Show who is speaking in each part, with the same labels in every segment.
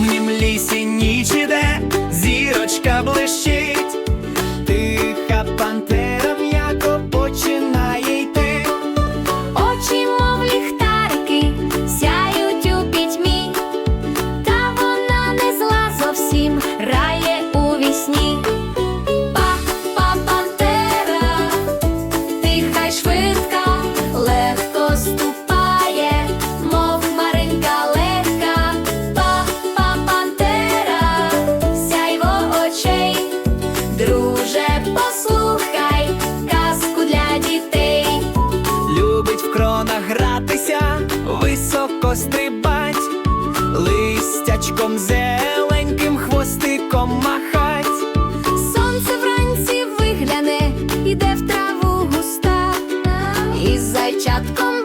Speaker 1: темнім лісі ніч іде, зірочка блищить, тиха пантера м'яко починає йти,
Speaker 2: очі, мов ліхтарики, сяють у пітьмі, та вона не зла зовсім.
Speaker 1: Гратися, високо стрибать, листячком зеленьким хвостиком махать.
Speaker 2: Сонце вранці вигляне, іде в траву густа, і зайчатком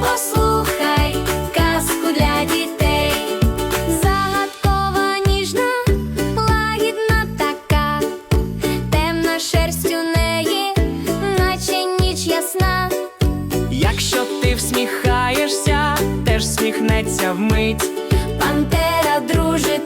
Speaker 2: послухай казку для дітей. Загадкова ніжна, лагідна така, темна шерсть у неї, наче ніч ясна.
Speaker 1: Якщо ти всміхаєшся, теж сміхнеться вмить.
Speaker 2: Пантера дружити